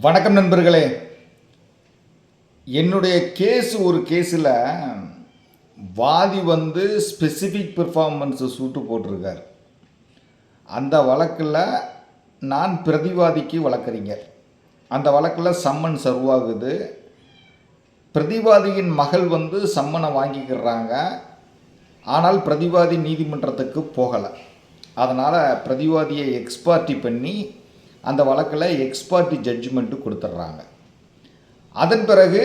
வணக்கம் நண்பர்களே. என்னுடைய கேஸ் ஒரு கேஸில் வாதி வந்து ஸ்பெசிஃபிக் பெர்ஃபார்மன்ஸை சூட்டு போட்டிருக்கார். அந்த வழக்கில் நான் பிரதிவாதிக்கு வழக்கறிஞர். அந்த வழக்கில் சம்மன் சர்வாகுது. பிரதிவாதியின் மகள் வந்து சம்மனை வாங்கிக்கிறாங்க. ஆனால் பிரதிவாதி நீதிமன்றத்துக்கு போகலை. அதனால் பிரதிவாதியை எக்ஸ்பார்ட்டி பண்ணி அந்த வழக்கில் எக்ஸ்பார்ட்டி ஜட்ஜ்மெண்ட்டு கொடுத்துட்றாங்க அதன் பிறகு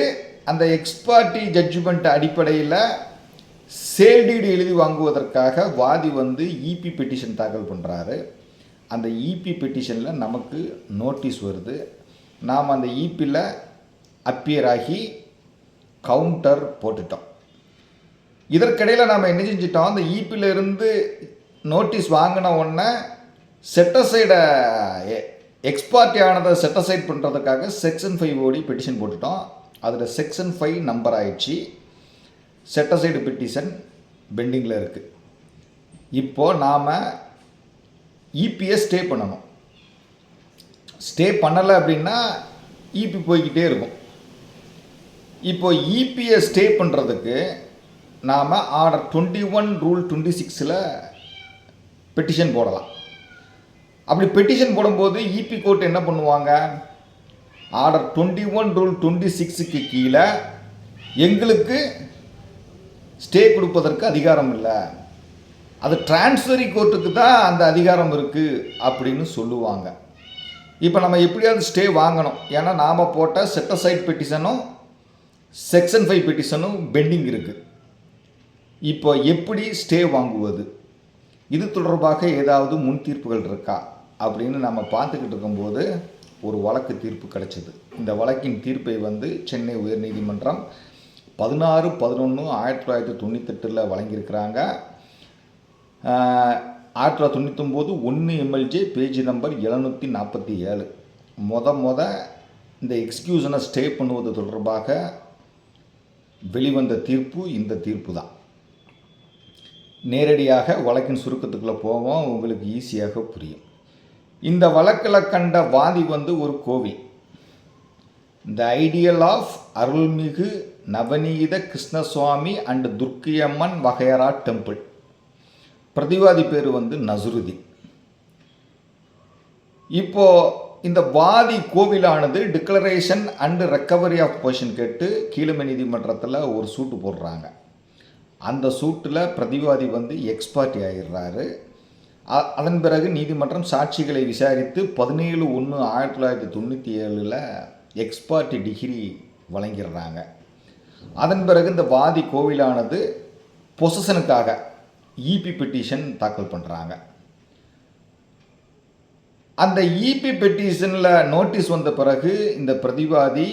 அந்த எக்ஸ்பார்ட்டி ஜட்ஜ்மெண்ட் அடிப்படையில் சேல்டீடு எழுதி வாங்குவதற்காக வாதி வந்து இபி பெட்டிஷன் தாக்கல் பண்ணுறாரு அந்த இபி பெட்டிஷனில் நமக்கு நோட்டீஸ் வருது. நாம் அந்த இபியில் அப்பியர் ஆகி கவுண்டர் போட்டுட்டோம். இதற்கிடையில் நாம் என்ன செஞ்சிட்டோம்? அந்த இபியிலிருந்து நோட்டீஸ் வாங்கின உடனே செட்டசைடை எக்ஸ்பார்ட்டி ஆனதை செட்டசைட் பண்ணுறதுக்காக செக்ஷன் ஃபைவ் ஓடி பெட்டிஷன் போட்டுட்டோம். அதில் செக்ஷன் ஃபைவ் நம்பர் ஆயிடுச்சு. செட்டசைடு பெட்டிஷன் பெண்டிங்கில் இருக்குது இப்போது நாம் இபிஎஸ் ஸ்டே பண்ணணும். ஸ்டே பண்ணலை அப்படின்னா இபி போய்கிட்டே இருக்கும். இப்போ இபிஎஸ் ஸ்டே பண்ணுறதுக்கு நாம் order twenty one rule twenty சிக்ஸில் பெட்டிஷன் போடலாம். அப்படி பெட்டிஷன் போடும்போது இபி கோர்ட் என்ன பண்ணுவாங்க? Order twenty one rule twenty சிக்ஸுக்கு கீழே எங்களுக்கு ஸ்டே கொடுப்பதற்கு அதிகாரம் இல்லை. அது டிரான்ஸ்ஃபரி கோர்ட்டுக்கு தான் அந்த அதிகாரம் இருக்குது அப்படின்னு சொல்லுவாங்க. இப்போ நம்ம எப்படியாவது ஸ்டே வாங்கணும். ஏன்னா நாம் போட்ட செட்டசைட் பெட்டிஷனும் செக்ஷன் ஃபைவ் பெட்டிஷனும் பெண்டிங் இருக்குது இப்போ எப்படி ஸ்டே வாங்குவது? இது தொடர்பாக ஏதாவது முன் தீர்ப்புகள் இருக்கா? அப்படின்னு நம்ம பார்த்துக்கிட்டு இருக்கும்போது ஒரு வழக்கு தீர்ப்பு கிடைச்சது. இந்த வழக்கின் தீர்ப்பை வந்து சென்னை உயர்நீதிமன்றம் பதினாறு பதினொன்று ஆயிரத்தி தொள்ளாயிரத்தி தொண்ணூத்தெட்டில் வழங்கியிருக்கிறாங்க. ஆயிரத்தி தொள்ளாயிரத்தி தொண்ணூத்தொம்போது ஒன்று எம்எல்ஜே பேஜ் நம்பர் எழுநூற்றி நாற்பத்தி ஏழு. மொத மொத இந்த எக்ஸ்கியூஷனை ஸ்டே பண்ணுவது தொடர்பாக வெளிவந்த தீர்ப்பு இந்த தீர்ப்பு தான். நேரடியாக வழக்கின் சுருக்கத்துக்குள்ளே போவோம் உங்களுக்கு ஈஸியாக புரியும். இந்த வழக்கில் கண்ட வாதி வந்து ஒரு கோவில் the ideal of Arulmigu Navaneetha Krishnaswamy and Durgaiamman வகையரா temple பிரதிவாதி பேர் வந்து நசுருதி. இப்போ இந்த வாதி கோவிலானது declaration and recovery of possession கேட்டு கீழமை நீதிமன்றத்தில் ஒரு சூட்டு போடுறாங்க. அந்த சூட்டில் பிரதிவாதி வந்து எக்ஸ்பார்ட்டி ஆகிடுறாரு அதன் பிறகு நீதிமன்றம் சாட்சிகளை விசாரித்து பதினேழு ஒன்று ஆயிரத்தி தொள்ளாயிரத்தி தொண்ணூற்றி ஏழில் எக்ஸ்பர்ட் டிகிரி வழங்கிடுறாங்க. அதன் பிறகு இந்த வாதி கோவிலானது பொசஷனுக்காக இபி பெட்டிஷன் தாக்கல் பண்ணுறாங்க அந்த இபி பெட்டிஷனில் நோட்டீஸ் வந்த பிறகு இந்த பிரதிவாதி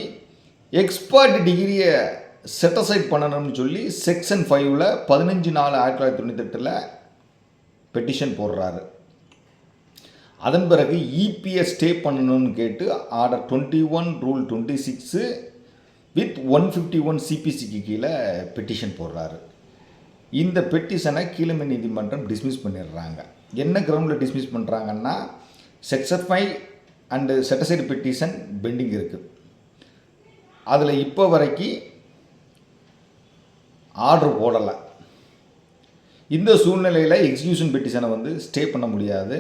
எக்ஸ்பர்ட் டிகிரியை செட்டசைட் பண்ணணும்னு சொல்லி செக்ஷன் ஃபைவ்ல பதினஞ்சு நாலு ஆயிரத்தி தொள்ளாயிரத்தி தொண்ணூத்தெட்டில் பெட்டிஷன் போடுறாரு. அதன் பிறகு இபியை ஸ்டே பண்ணணும்னு கேட்டு order twenty one rule twenty six with one fifty one சிபிசிக்கு கீழே பெட்டிஷன் போடுறாரு. இந்த பெட்டிஷனை கீழமை நீதிமன்றம் டிஸ்மிஸ் பண்ணிடுறாங்க. என்ன கிரவுண்டில் டிஸ்மிஸ் பண்ணுறாங்கன்னா section and set aside petition pending இருக்குது அதில் இப்போ வரைக்கும் ஆர்டர் போடலை. இந்த சூழ்நிலையில் எக்ஸிக்யூஷன் பெட்டிஷனை வந்து ஸ்டே பண்ண முடியாது.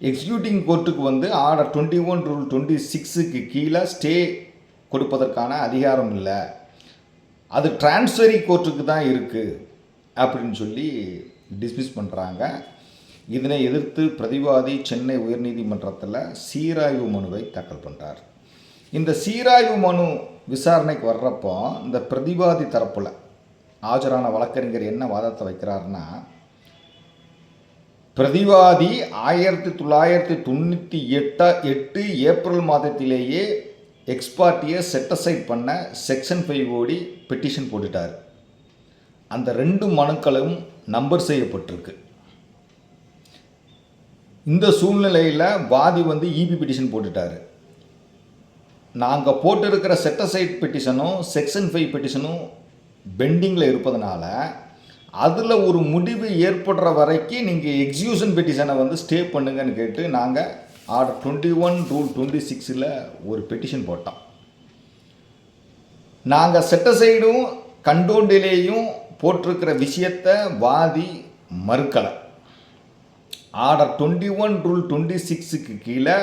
எக்ஸிக்யூட்டிங் கோர்ட்டுக்கு வந்து order twenty one rule twenty சிக்ஸுக்கு கீழே ஸ்டே கொடுப்பதற்கான அதிகாரம் இல்லை. அது டிரான்ஸ்ஃபரி கோர்ட்டுக்கு தான் இருக்குது அப்படின்னு சொல்லி டிஸ்மிஸ் பண்ணுறாங்க இதனை எதிர்த்து பிரதிவாதி சென்னை உயர்நீதிமன்றத்தில் சீராய்வு மனுவை தாக்கல் பண்ணுறார் இந்த சீராய்வு மனு விசாரணைக்கு வர்றப்போ இந்த பிரதிவாதி தரப்பில் ஆஜரான வழக்கறிஞர் என்ன வாதத்தை வைக்கிறாருன்னா பிரதிவாதி ஆயிரத்தி தொள்ளாயிரத்தி தொண்ணூற்றி எட்டா எட்டு ஏப்ரல் மாதத்திலேயே எக்ஸ்பார்ட்டியை செட்டசைட் பண்ண செக்ஷன் ஃபைவ் ஓடி பெட்டிஷன் போட்டுட்டார். அந்த ரெண்டு மனுக்களும் நம்பர் செய்யப்பட்டிருக்கு. இந்த சூழ்நிலையில் வாதி வந்து இபி பெட்டிஷன் போட்டுட்டாரு. நாங்கள் போட்டிருக்கிற செட்டசைட் பெட்டிஷனும் செக்ஷன் ஃபைவ் பெட்டிஷனும் பெண்டிங்கில் இருப்பதனால அதில் ஒரு முடிவு ஏற்படுற வரைக்கும் நீங்கள் எக்ஸிக்யூஷன் பெட்டிஷனை வந்து ஸ்டே பண்ணுங்கன்னு கேட்டு நாங்கள் order twenty one rule twenty சிக்ஸில் ஒரு பெட்டிஷன் போட்டோம் நாங்கள் செட்டசைடும் கண்டோண்டிலேயும் போட்டிருக்கிற விஷயத்தை வாதி மறுக்கலை. Order twenty one rule twenty சிக்ஸுக்கு கீழே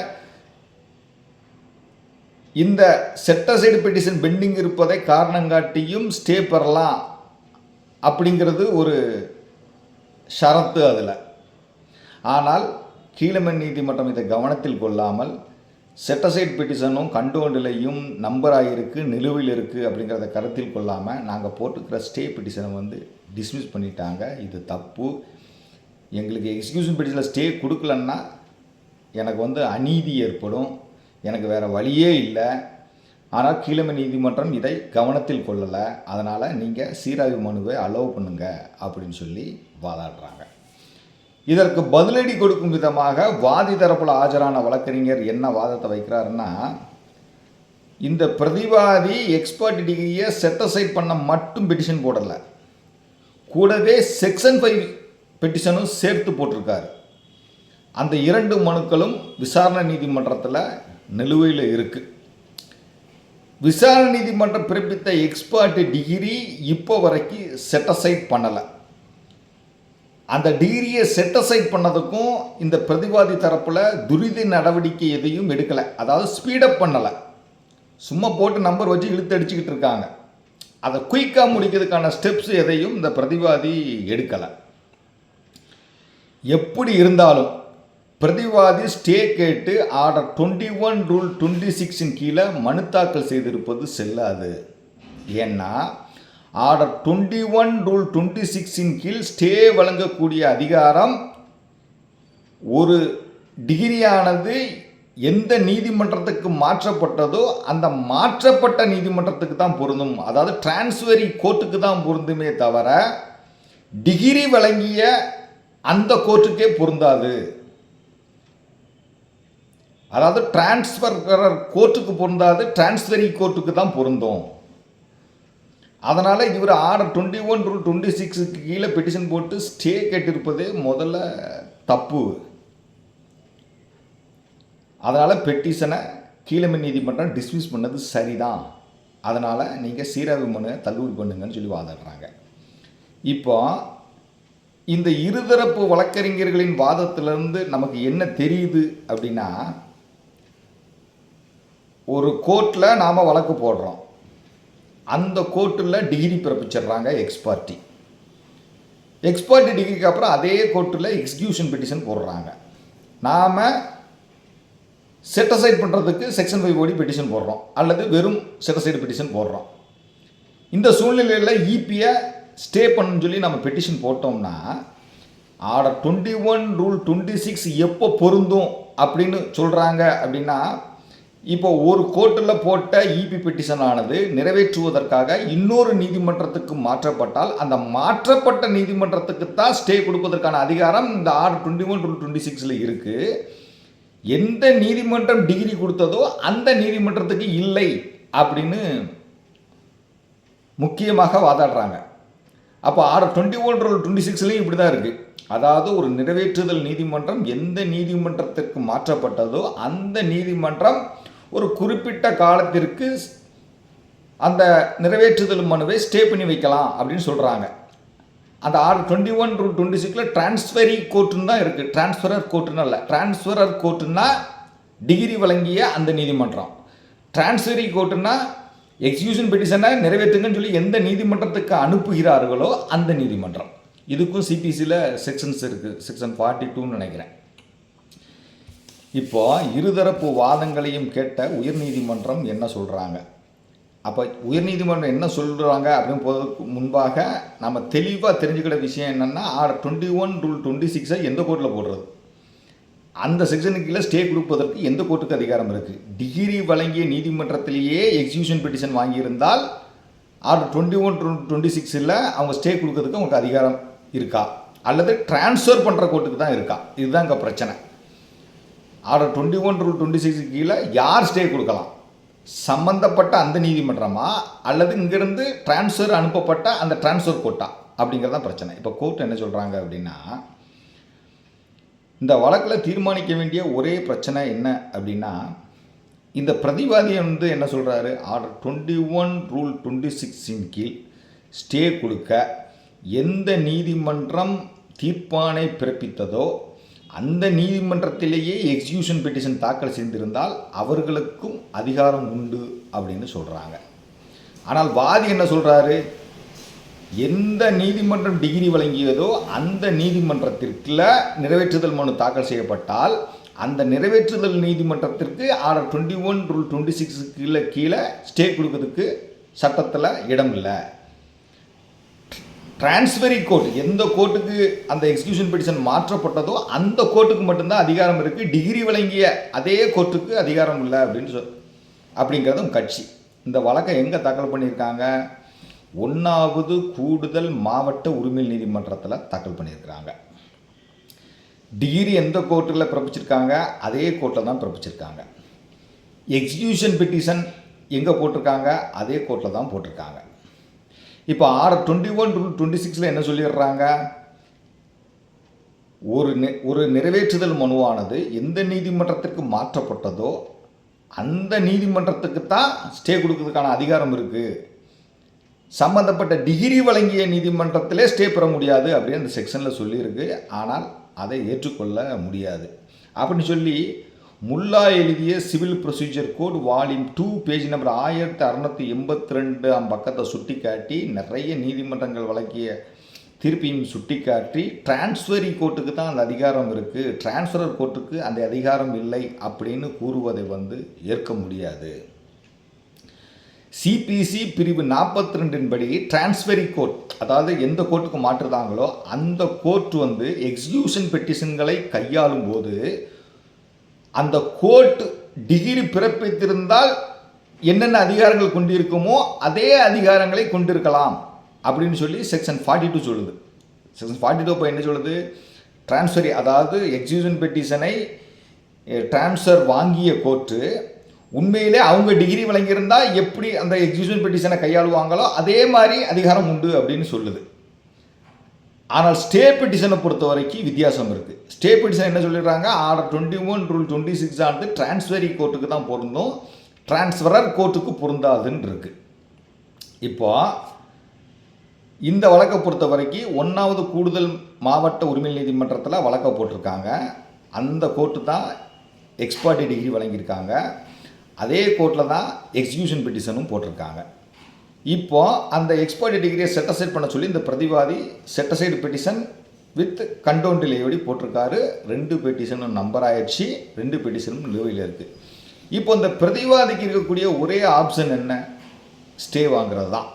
இந்த செட்டசைடு பெட்டிஷன் பெண்டிங் இருப்பதை காரணம் காட்டியும் ஸ்டே பெறலாம் அப்படிங்கிறது ஒரு ஷரத்து அதில். ஆனால் கீழமன் நீதிமன்றம் இதை கவனத்தில் கொள்ளாமல் செட்டசைட் பெட்டிஷனும் கண்டோண்டிலையும் நம்பராக இருக்குது நிலுவையில் இருக்குது அப்படிங்கிறத கருத்தில் கொள்ளாமல் நாங்கள் போட்டுக்கிற ஸ்டே பெட்டிஷனை வந்து டிஸ்மிஸ் பண்ணிட்டாங்க. இது தப்பு. எங்களுக்கு எக்ஸிக்யூஷன் பெட்டிஷனில் ஸ்டே கொடுக்கலன்னா எனக்கு வந்து அநீதி ஏற்படும். எனக்கு வேறு வழியே இல்லை. ஆனால் கீழமை நீதிமன்றம் இதை கவனத்தில் கொள்ளலை. அதனால் நீங்கள் சீராய்வு மனுவை அலோவ் பண்ணுங்க அப்படின்னு சொல்லி வாதாடுறாங்க. இதற்கு பதிலடி கொடுக்கும் விதமாக வாதி தரப்பில் ஆஜரான வழக்கறிஞர் என்ன வாதத்தை வைக்கிறாருன்னா இந்த பிரதிவாதி எக்ஸ்பர்ட் டிகிரியை செட்டசைட் பண்ண மட்டும் பெட்டிஷன் போடலை. கூடவே செக்ஷன் ஃபைவ் பெட்டிஷனும் சேர்த்து போட்டிருக்காரு. அந்த இரண்டு மனுக்களும் விசாரணை நீதிமன்றத்தில் நிலுவையில் இருக்குது விசாரணை நீதிமன்றம் பிறப்பித்த எக்ஸ்பர்ட் டிகிரி இப்போ வரைக்கும் செட்டசைட் பண்ணலை. அந்த டிகிரியை செட்டசைட் பண்ணதுக்கும் இந்த பிரதிவாதி தரப்பில் துரித நடவடிக்கை எதையும் எடுக்கலை. அதாவது ஸ்பீடப் பண்ணலை. சும்மா போட்டு நம்பர் வச்சு இழுத்து அடிச்சுக்கிட்டு இருக்காங்க. அதை குயிக்காக முடிக்கிறதுக்கான ஸ்டெப்ஸ் எதையும் இந்த பிரதிவாதி எடுக்கலை. எப்படி இருந்தாலும் பிரதிவாதி ஸ்டே கேட்டு order twenty one rule twenty சிக்ஸின் கீழே மனு தாக்கல் செய்திருப்பது செல்லாது. ஏன்னா order twenty one rule twenty சிக்ஸின் கீழ் ஸ்டே வழங்கக்கூடிய அதிகாரம் ஒரு டிகிரியானது எந்த நீதிமன்றத்துக்கு மாற்றப்பட்டதோ அந்த மாற்றப்பட்ட நீதிமன்றத்துக்கு தான் பொருந்தும். அதாவது டிரான்ஸ்வரி கோர்ட்டுக்கு தான் பொருந்துமே தவிர டிகிரி வழங்கிய அந்த கோர்ட்டுக்கே பொருந்தாது. அதாவது டிரான்ஸ்ஃபர் கோர்ட்டுக்கு பொருந்தாது டிரான்ஸ்ஃபரி கோர்ட்டுக்கு தான் பொருந்தும். அதனால் இவர் order twenty one rule twenty சிக்ஸுக்கு கீழே பெட்டிஷன் போட்டு ஸ்டே கேட்டிருப்பது முதல்ல தப்பு. அதனால் பெட்டிஷனை கீழமை நீதிமன்றம் டிஸ்மிஸ் பண்ணது சரிதான். அதனால் நீங்கள் சீராய்வு மனு தள்ளுபடி பண்ணுங்கன்னு சொல்லி வாதாடுறாங்க. இப்போ இந்த இருதரப்பு வழக்கறிஞர்களின் வாதத்திலிருந்து நமக்கு என்ன தெரியுது அப்படின்னா ஒரு கோர்ட்டில் நாம் வழக்கு போடுறோம். அந்த கோர்ட்டில் டிகிரி பிறப்பிச்சிடுறாங்க எக்ஸ்பார்ட்டி எக்ஸ்பார்ட்டி டிகிரிக்கு அப்புறம் அதே கோர்ட்டில் எக்ஸிக்யூஷன் பெட்டிஷன் போடுறாங்க. நாம் செட்டசைட் பண்ணுறதுக்கு செக்ஷன் ஃபைவ் ஓடி பெட்டிஷன் போடுறோம். அல்லது வெறும் செட்டசைடு பெட்டிஷன் போடுறோம். இந்த சூழ்நிலையில் இபியை ஸ்டே பண்ணுன்னு சொல்லி நம்ம பெட்டிஷன் போட்டோம்னா order twenty one rule twenty six எப்போ பொருந்தும் அப்படின்னு சொல்கிறாங்க அப்படின்னா இப்போ ஒரு கோர்ட்டில் போட்ட இபி பெட்டிஷன் ஆனது நிறைவேற்றுவதற்காக இன்னொரு நீதிமன்றத்துக்கு மாற்றப்பட்டால் அந்த மாற்றப்பட்ட நீதிமன்றத்துக்கு தான் ஸ்டே கொடுப்பதற்கான அதிகாரம் இந்த R twenty one rule twenty சிக்ஸில் இருக்குது எந்த நீதிமன்றம் டிகிரி கொடுத்ததோ அந்த நீதிமன்றத்துக்கு இல்லை அப்படின்னு முக்கியமாக வாதாடுறாங்க. அப்போ R twenty one rule twenty சிக்ஸ்லேயும் இப்படி தான் இருக்குது அதாவது ஒரு நிறைவேற்றுதல் நீதிமன்றம் எந்த நீதிமன்றத்திற்கு மாற்றப்பட்டதோ அந்த நீதிமன்றம் ஒரு குறிப்பிட்ட காலத்திற்கு அந்த நிறைவேற்றுதல் மனுவை ஸ்டே பண்ணி வைக்கலாம் அப்படின்னு சொல்கிறாங்க அந்த R twenty one rule twenty சிக்ஸில் டிரான்ஸ்ஃபரி கோர்ட்டுன்னு தான் இருக்குது டிரான்ஸ்ஃபரர் கோர்ட்டுன்னு இல்லை டிரான்ஸ்ஃபரர் கோர்ட்டுன்னா டிகிரி வழங்கிய அந்த நீதிமன்றம். டிரான்ஸ்ஃபரி கோர்ட்டுன்னா எக்ஸிகியூஷன் பெட்டிஷனை நிறைவேற்றுங்கன்னு சொல்லி எந்த நீதிமன்றத்துக்கு அனுப்புகிறார்களோ அந்த நீதிமன்றம். இதுக்கும் சிபிசியில் செக்ஷன்ஸ் இருக்குது செக்ஷன் ஃபார்ட்டி டூன்னு நினைக்கிறேன். இப்போ இருதரப்பு வாதங்களையும் கேட்ட உயர்நீதிமன்றம் என்ன சொல்கிறாங்க அப்போ உயர்நீதிமன்றம் என்ன சொல்கிறாங்க அப்படின்னு போவதற்கு முன்பாக நம்ம தெளிவாக தெரிஞ்சுக்கிற விஷயம் என்னென்னா R twenty one rule twenty சிக்ஸை எந்த கோர்ட்டில் போடுறது? அந்த செக்ஷனுக்கு கீழே ஸ்டே கொடுப்பதற்கு எந்த கோர்ட்டுக்கு அதிகாரம் இருக்குது டிகிரி வழங்கிய நீதிமன்றத்திலேயே எக்ஸிகியூஷன் பெட்டிஷன் வாங்கியிருந்தால் ஆர்டர் டுவெண்ட்டி ஒன் டுவெண்ட்டி சிக்ஸில் அவங்க ஸ்டே கொடுக்கறதுக்கு அவங்களுக்கு அதிகாரம் இருக்கா? அல்லது டிரான்ஸ்ஃபர் பண்ணுற கோர்ட்டுக்கு தான் இருக்கா? இதுதான் இங்கே பிரச்சனை. Order twenty one rule twenty six கீழே யார் ஸ்டே கொடுக்கலாம்? சம்மந்தப்பட்ட அந்த நீதிமன்றமா? அல்லது இங்கேருந்து டிரான்ஸ்ஃபர் அனுப்பப்பட்ட அந்த டிரான்ஸ்ஃபர் கோட்டா அப்படிங்கிறதான் பிரச்சனை. இப்போ கோர்ட் என்ன சொல்கிறாங்க அப்படின்னா இந்த வழக்கில் தீர்மானிக்க வேண்டிய ஒரே பிரச்சனை என்ன அப்படின்னா இந்த பிரதிவாதி வந்து என்ன சொல்கிறாரு order twenty one rule twenty சிக்ஸின் கீழ் ஸ்டே கொடுக்க எந்த நீதிமன்றம் தீர்ப்பானை பிறப்பித்ததோ அந்த நீதிமன்றத்திலேயே எக்ஸிகியூஷன் பெட்டிஷன் தாக்கல் செய்திருந்தால் அவர்களுக்கும் அதிகாரம் உண்டு அப்படின்னு சொல்கிறாங்க ஆனால் வாதி என்ன சொல்கிறாரு எந்த நீதிமன்றம் டிகிரி வழங்கியதோ அந்த நீதிமன்றத்திற்குல நிறைவேற்றுதல் மனு தாக்கல் செய்யப்பட்டால் அந்த நிறைவேற்றுதல் நீதிமன்றத்திற்கு order twenty one rule twenty சிக்ஸுக்கு கீழே கீழே ஸ்டே கொடுக்கறதுக்கு சட்டத்தில் இடம் இல்லை டிரான்ஸ்பெரி கோர்ட் எந்த கோர்ட்டுக்கு அந்த எக்ஸிக்யூஷன் பெட்டிஷன் மாற்றப்பட்டதோ அந்த கோர்ட்டுக்கு மட்டும்தான் அதிகாரம் இருக்குது டிகிரி வழங்கிய அதே கோர்ட்டுக்கு அதிகாரம் இல்லை அப்படின்னு சொல் அப்படிங்கிறதும் கட்சி. இந்த வழக்கை எங்கே தாக்கல் பண்ணியிருக்காங்க? ஒன்றாவது கூடுதல் மாவட்ட உரிமை நீதிமன்றத்தில் தாக்கல் பண்ணியிருக்கிறாங்க. டிகிரி எந்த கோர்ட்டில் பிறப்பிச்சிருக்காங்க? அதே கோர்ட்டில் தான் பிறப்பிச்சிருக்காங்க. எக்ஸிகியூஷன் பெட்டிஷன் எங்கே போட்டிருக்காங்க? அதே கோர்ட்டில் தான் போட்டிருக்காங்க. இப்போ R twenty one rule twenty சிக்ஸில் என்ன சொல்லிடுறாங்க? ஒரு நெ ஒரு நிறைவேற்றுதல் மனுவானது எந்த நீதிமன்றத்திற்கு மாற்றப்பட்டதோ அந்த நீதிமன்றத்துக்கு தான் ஸ்டே கொடுக்கறதுக்கான அதிகாரம் இருக்குது சம்பந்தப்பட்ட டிகிரி வழங்கிய நீதிமன்றத்திலே ஸ்டே பெற முடியாது அப்படின்னு அந்த செக்ஷனில் சொல்லியிருக்கு. ஆனால் அதை ஏற்றுக்கொள்ள முடியாது. அப்படின்னு சொல்லி முல்லா எழுதிய civil procedure code volume two page number ஆயிரத்தி அறநூற்றி எண்பத்தி ரெண்டாம் பக்கத்தை சுட்டி காட்டி நிறைய நீதிமன்றங்கள் வழங்கிய தீர்ப்பையும் சுட்டிக்காட்டி டிரான்ஸ்ஃபரி கோர்ட்டுக்கு தான் அந்த அதிகாரம் இருக்குது டிரான்ஸ்ஃபரர் கோர்ட்டுக்கு அந்த அதிகாரம் இல்லை அப்படின்னு கூறுவதை வந்து ஏற்க முடியாது. சிபிசி பிரிவு நாற்பத்தி ரெண்டின் படி டிரான்ஸ்ஃபரி கோர்ட் அதாவது எந்த கோர்ட்டுக்கு மாற்றுதாங்களோ அந்த கோர்ட் வந்து எக்ஸிகியூஷன் பெட்டிஷன்களை கையாளும் போது அந்த கோர்ட் டிகிரி பிறப்பித்திருந்தால் என்னென்ன அதிகாரங்கள் கொண்டிருக்குமோ அதே அதிகாரங்களை கொண்டிருக்கலாம் அப்படின்னு சொல்லி செக்ஷன் ஃபார்ட்டி டூ சொல்லுது. செக்ஷன் ஃபார்ட்டி டூ இப்போ என்ன சொல்லுது? டிரான்ஸ்ஃபரி அதாவது எக்ஸிகியூஷன் பெட்டிஷனை ட்ரான்ஸ்ஃபர் வாங்கிய கோர்ட்டு உண்மையிலே அவங்க டிகிரி வழங்கியிருந்தால் எப்படி அந்த எக்ஸிகியூஷன் பெட்டிஷனை கையாளுவாங்களோ அதே மாதிரி அதிகாரம் உண்டு அப்படின்னு சொல்லுது. ஆனால் ஸ்டே பெட்டிஷனை பொறுத்த வரைக்கும் வித்தியாசம் இருக்குது ஸ்டே பெட்டிஷன் என்ன சொல்லிடுறாங்க order twenty one rule twenty six ஆனது டிரான்ஸ்ஃபரி கோர்ட்டுக்கு தான் பொருந்தும். டிரான்ஸ்ஃபரர் கோர்ட்டுக்கு பொருந்தாதுன்னு இருக்குது இப்போ இந்த வழக்கை பொறுத்த வரைக்கும் ஒன்றாவது கூடுதல் மாவட்ட உரிமை நீதிமன்றத்தில் வழக்கை போட்டிருக்காங்க. அந்த கோர்ட்டு தான் எக்ஸ்பர்ட்டி டிகிரி வழங்கியிருக்காங்க. அதே கோர்ட்டில் தான் எக்ஸிகியூஷன் பெட்டிஷனும் போட்டிருக்காங்க. இப்போ அந்த எக்ஸ்பர்ட் டிகிரியை செட்டசைட் பண்ண சொல்லி இந்த பிரதிவாதி set aside petition with condone டிலேயோடி போட்டிருக்காரு. ரெண்டு பெட்டிஷனும் நம்பர் ஆயிடுச்சு. ரெண்டு பெட்டிஷனும் நிலுவையில் இருக்குது இப்போ இந்த பிரதிவாதிக்கு இருக்கக்கூடிய ஒரே ஆப்ஷன் என்ன? ஸ்டே வாங்குறது தான்.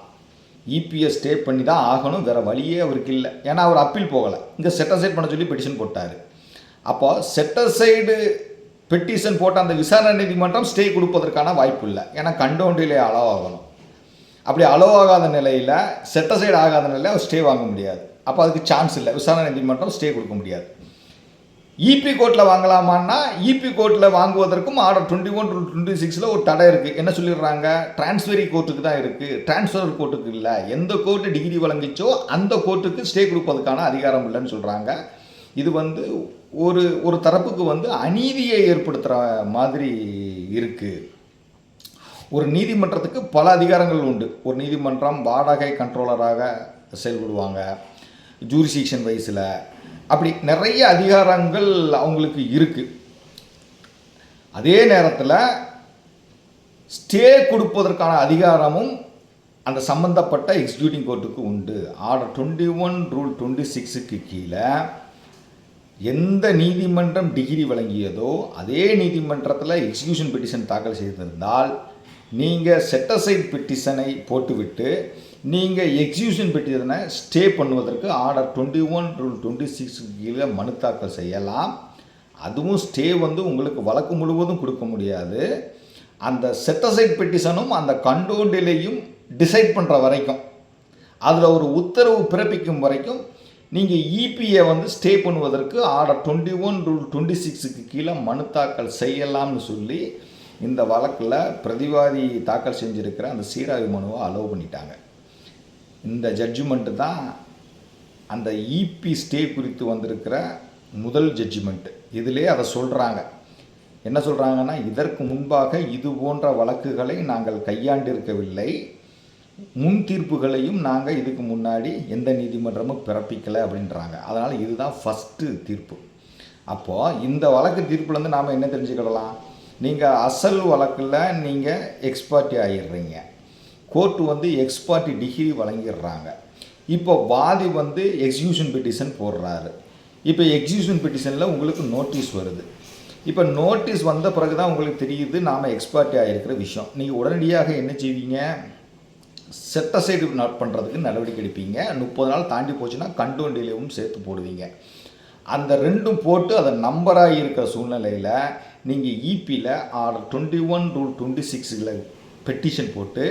இபிஎஸ் ஸ்டே பண்ணி தான் ஆகணும். வேறு வழியே அவருக்கு இல்லை. ஏன்னா அவர் அப்பீல் போகலை. இங்கே செட்டசைட் பண்ண சொல்லி பெட்டிஷன் போட்டார். அப்போ செட்டசைடு பெட்டிஷன் போட்ட அந்த விசாரணை நீதிமன்றம் ஸ்டே கொடுப்பதற்கான வாய்ப்பு இல்லை. ஏன்னா கண்டோன் டிலே அளவாகணும் ஆகணும். அப்படி அலோவ் ஆகாத நிலையில் செட்டசைடு ஆகாத நிலையில் அவர் ஸ்டே வாங்க முடியாது. அப்போ அதுக்கு சான்ஸ் இல்லை. விசாரணை நீதிமன்றம் ஸ்டே கொடுக்க முடியாது. இபி கோர்ட்டில் வாங்கலாமான்னா இபி கோர்ட்டில் வாங்குவதற்கும் ஆர்டர் டுவெண்ட்டி ஒன் டுவெண்ட்டி சிக்ஸில் ஒரு தடை இருக்குது என்ன சொல்லிடுறாங்க? டிரான்ஸ்ஃபரி கோர்ட்டுக்கு தான் இருக்குது டிரான்ஸ்ஃபர் கோர்ட்டுக்கு இல்லை. எந்த கோர்ட்டு டிகிரி வழங்கிச்சோ அந்த கோர்ட்டுக்கு ஸ்டே கொடுப்பதற்கான அதிகாரம் இல்லைன்னு சொல்கிறாங்க இது வந்து ஒரு ஒரு தரப்புக்கு வந்து அநீதியை ஏற்படுத்துகிற மாதிரி இருக்குது ஒரு நீதிமன்றத்துக்கு பல அதிகாரங்கள் உண்டு. ஒரு நீதிமன்றம் வாடகை கண்ட்ரோலராக செயல்படுவாங்க ஜூரிசிக்ஷன் வயசில் அப்படி நிறைய அதிகாரங்கள் அவங்களுக்கு இருக்குது அதே நேரத்தில் ஸ்டே கொடுப்பதற்கான அதிகாரமும் அந்த சம்பந்தப்பட்ட எக்ஸிக்யூட்டிங் கோர்ட்டுக்கு உண்டு. Order twenty one rule twenty சிக்ஸுக்கு கீழே எந்த நீதிமன்றம் டிகிரி வழங்கியதோ அதே நீதிமன்றத்தில் எக்ஸிக்யூஷன் பெட்டிஷன் தாக்கல் செய்திருந்தால் நீங்கள் செட்டசைட் பெட்டிஷனை போட்டுவிட்டு நீங்கள் எக்ஸிக்யூஷன் பெட்டிஷனை ஸ்டே பண்ணுவதற்கு order twenty one rule twenty six கீழே மனு தாக்கல் செய்யலாம். அதுவும் ஸ்டே வந்து உங்களுக்கு வழக்கு முழுவதும் கொடுக்க முடியாது. அந்த செட்டசைட் பெட்டிஷனும் அந்த கண்டோண்டிலையும் டிசைட் பண்ணுற வரைக்கும் அதில் ஒரு உத்தரவு பிறப்பிக்கும் வரைக்கும் நீங்கள் இபிஐ வந்து ஸ்டே பண்ணுவதற்கு order twenty one rule twenty சிக்ஸுக்கு கீழே மனு தாக்கல் செய்யலாம்னு சொல்லி இந்த வழக்கில் பிரதிவாதி தாக்கல் செஞ்சுருக்கிற அந்த சீராய்வு மனுவை அலோவ் பண்ணிட்டாங்க. இந்த ஜட்ஜ்மெண்ட்டு தான் அந்த இபி ஸ்டே குறித்து வந்திருக்கிற முதல் ஜட்ஜ்மெண்ட்டு இதிலே அதை சொல்கிறாங்க என்ன சொல்கிறாங்கன்னா இதற்கு முன்பாக இது போன்ற வழக்குகளை நாங்கள் கையாண்டிருக்கவில்லை. முன் தீர்ப்புகளையும் நாங்கள் இதுக்கு முன்னாடி எந்த நீதிமன்றமும் பிறப்பிக்கலை அப்படின்றாங்க. அதனால் இதுதான் ஃபஸ்ட்டு தீர்ப்பு. அப்போது இந்த வழக்கு தீர்ப்புலேருந்து நாம் என்ன தெரிஞ்சுக்கிடலாம்? நீங்கள் அசல் வழக்கில் நீங்கள் எக்ஸ்பார்ட்டி ஆகிடுறீங்க கோர்ட்டு வந்து எக்ஸ்பார்ட்டி டிகிரி வழங்கிடுறாங்க. இப்போ வாதி வந்து எக்ஸிகியூஷன் பெட்டிஷன் போடுறாரு. இப்போ எக்ஸிகியூஷன் பெட்டிஷனில் உங்களுக்கு நோட்டீஸ் வருது. இப்போ நோட்டீஸ் வந்த பிறகு தான் உங்களுக்கு தெரியுது நாம் எக்ஸ்பார்ட்டி ஆகிருக்கிற விஷயம். நீங்கள் உடனடியாக என்ன செய்வீங்க? செட்டசைடு நாட் பண்ணுறதுக்கு நடவடிக்கை எடுப்பீங்க. முப்பது நாள் தாண்டி போச்சுன்னா கண்டோன் டிலேவும் சேர்த்து போடுவீங்க. அந்த ரெண்டும் போட்டு அதை நம்பராக இருக்கிற சூழ்நிலையில் நீங்கள் இபியில் order twenty one rule twenty சிக்ஸில் பெட்டிஷன் போட்டு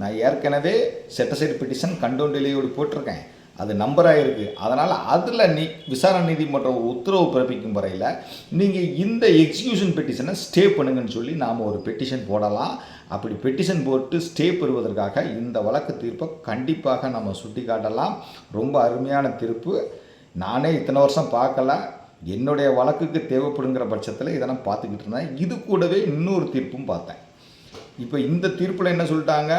நான் ஏற்கனவே செட்டசைடு பெட்டிஷன் கண்டோன் டெலிவரி போட்டிருக்கேன். அது நம்பராக இருக்குது அதனால் அதில் நீ விசாரணை நீதிமன்றம் ஒரு உத்தரவு பிறப்பிக்கும் வரையில் நீங்கள் இந்த எக்ஸிக்யூஷன் பெட்டிஷனை ஸ்டே பண்ணுங்கன்னு சொல்லி நாம் ஒரு பெட்டிஷன் போடலாம். அப்படி பெட்டிஷன் போட்டு ஸ்டே பெறுவதற்காக இந்த வழக்கு தீர்ப்பை கண்டிப்பாக நம்ம சுட்டி காட்டலாம் ரொம்ப அருமையான தீர்ப்பு. நானே இத்தனை வருஷம் பார்க்கல. என்னுடைய வழக்குக்கு தேவைப்படுங்கிற பட்சத்தில் இதை நான் பார்த்துக்கிட்டு இருந்தேன். இது கூடவே இன்னொரு தீர்ப்பும் பார்த்தேன். இப்போ இந்த தீர்ப்பில் என்ன சொல்லிட்டாங்க?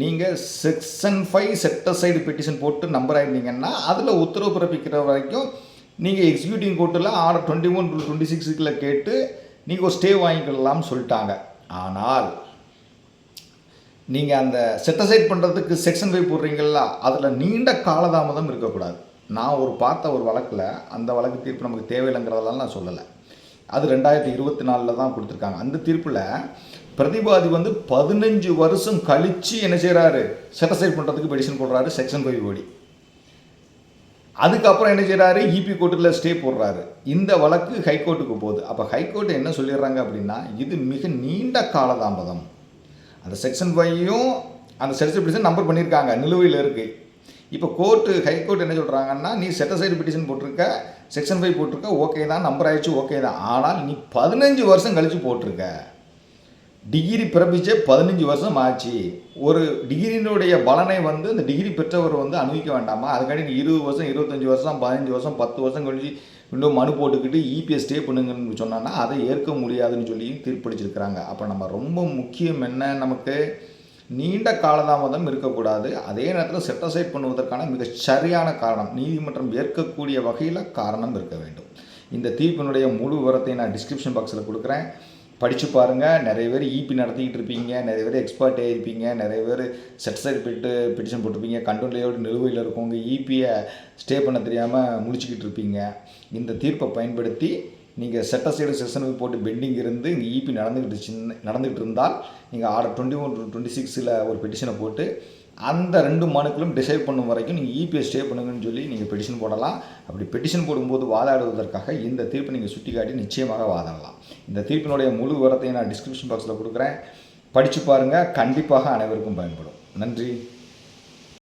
நீங்கள் section five set aside petition போட்டு நம்பர் ஆகிருந்தீங்கன்னா அதில் உத்தரவு பிறப்பிக்கிற வரைக்கும் நீங்கள் எக்ஸிக்யூட்டிவ் கோர்ட்டில் order twenty one to twenty சிக்ஸுக்குள்ள கேட்டு நீங்கள் ஒரு ஸ்டே வாங்கிக்கலாம்னு சொல்லிட்டாங்க. ஆனால் நீங்கள் அந்த செட்டசைட் பண்ணுறதுக்கு செக்ஷன் ஃபைவ் போடுறீங்களா அதில் நீண்ட காலதாமதம் இருக்கக்கூடாது. நான் ஒரு பார்த்த ஒரு வழக்கில் அந்த வழக்கு தீர்ப்பு நமக்கு தேவையில்லைங்கிறதெல்லாம் நான் சொல்லலை. அது ரெண்டாயிரத்தி இருபத்தி நாலில் தான் கொடுத்துருக்காங்க. அந்த தீர்ப்பில் பிரதிவாதி வந்து பதினஞ்சு வருஷம் கழித்து என்ன செய்கிறாரு செட்டசைட் பண்ணுறதுக்கு பெடிஷன் போடுறாரு செக்ஷன் ஃபைவ் ஓடி. அதுக்கப்புறம் என்ன செய்கிறாரு இபி கோர்ட்டில் ஸ்டே போடுறாரு. இந்த வழக்கு ஹைகோர்ட்டுக்கு போகுது. அப்போ ஹைகோர்ட் என்ன சொல்லிடுறாங்க அப்படின்னா இது மிக நீண்ட காலதாமதம். அந்த செக்ஷன் ஃபைவையும் அந்த செட்டசைட் பெடிஷன் நம்பர் பண்ணியிருக்காங்க. நிலுவையில் இருக்குது இப்போ கோர்ட்டு ஹைகோர்ட் என்ன சொல்கிறாங்கன்னா நீ செட்டசைடு பெட்டிஷன் போட்டிருக்க செக்ஷன் ஃபைவ் போட்டிருக்க ஓகே தான் நம்பர் ஆயிடுச்சு ஓகே தான். ஆனால் நீ பதினஞ்சு வருஷம் கழித்து போட்டிருக்க. டிகிரி பிறப்பிச்சே பதினஞ்சு வருஷம் ஆச்சு. ஒரு டிகிரியினுடைய பலனை வந்து இந்த டிகிரி பெற்றவர் வந்து அனுபவிக்க வேண்டாமா? அதுக்காண்டி நீ இருபது வருஷம் இருபத்தஞ்சி வருஷம் பதினஞ்சு வருஷம் பத்து வருஷம் கழிச்சு இன்னும் மனு போட்டுக்கிட்டு இபிஎஸ் ஸ்டே பண்ணுங்கன்னு சொன்னான்னா அதை ஏற்க முடியாதுன்னு சொல்லி தீர்ப்பளிச்சிருக்கிறாங்க. அப்போ நம்ம ரொம்ப முக்கியம் என்ன நமக்கு? நீண்ட காலதாமதம் இருக்கக்கூடாது. அதே நேரத்தில் செட்டசைட் பண்ணுவதற்கான மிக சரியான காரணம் நீதிமன்றம் ஏற்கக்கூடிய வகையில் காரணம் இருக்க வேண்டும். இந்த தீர்ப்பினுடைய முழு விவரத்தை நான் டிஸ்கிரிப்ஷன் பாக்ஸில் கொடுக்குறேன். படித்து பாருங்கள் நிறைய பேர் இபி நடத்திக்கிட்டு இருப்பீங்க. நிறைய பேர் எக்ஸ்பர்ட் ஆகிருப்பீங்க நிறைய பேர் செட்டசைட் போட்டு பெட்டிஷன் போட்டிருப்பீங்க. கண்ட்ரோலையோடு நிலுவையில் இருக்கவங்க e இபியை ஸ்டே பண்ண தெரியாமல் முடிச்சுக்கிட்டு இருப்பீங்க. இந்த தீர்ப்பை பயன்படுத்தி நீங்கள் செட்டசைடு செஷனுக்கு போட்டு பெண்டிங் இருந்து இங்கே இபி நடந்துக்கிட்டு சின்ன நடந்துகிட்டு இருந்தால் நீங்கள் ஆர்டர் டுவெண்ட்டி ஒன் டுவெண்ட்டி சிக்ஸில் ஒரு பெட்டிஷனை போட்டு அந்த ரெண்டு மனுக்களும் டிசைட் பண்ணும் வரைக்கும் நீங்கள் இபிஎஸ் ஸ்டே பண்ணுங்கன்னு சொல்லி நீங்கள் பெட்டிஷன் போடலாம். அப்படி பெட்டிஷன் போடும்போது வாதாடுவதற்காக இந்த தீர்ப்பை நீங்கள் சுட்டி காட்டி நிச்சயமாக வாதாடலாம். இந்த தீர்ப்பினுடைய முழு விவரத்தை நான் டிஸ்கிரிப்ஷன் பாக்ஸில் கொடுக்குறேன். படித்து பாருங்கள் கண்டிப்பாக அனைவருக்கும் பயன்படும். நன்றி.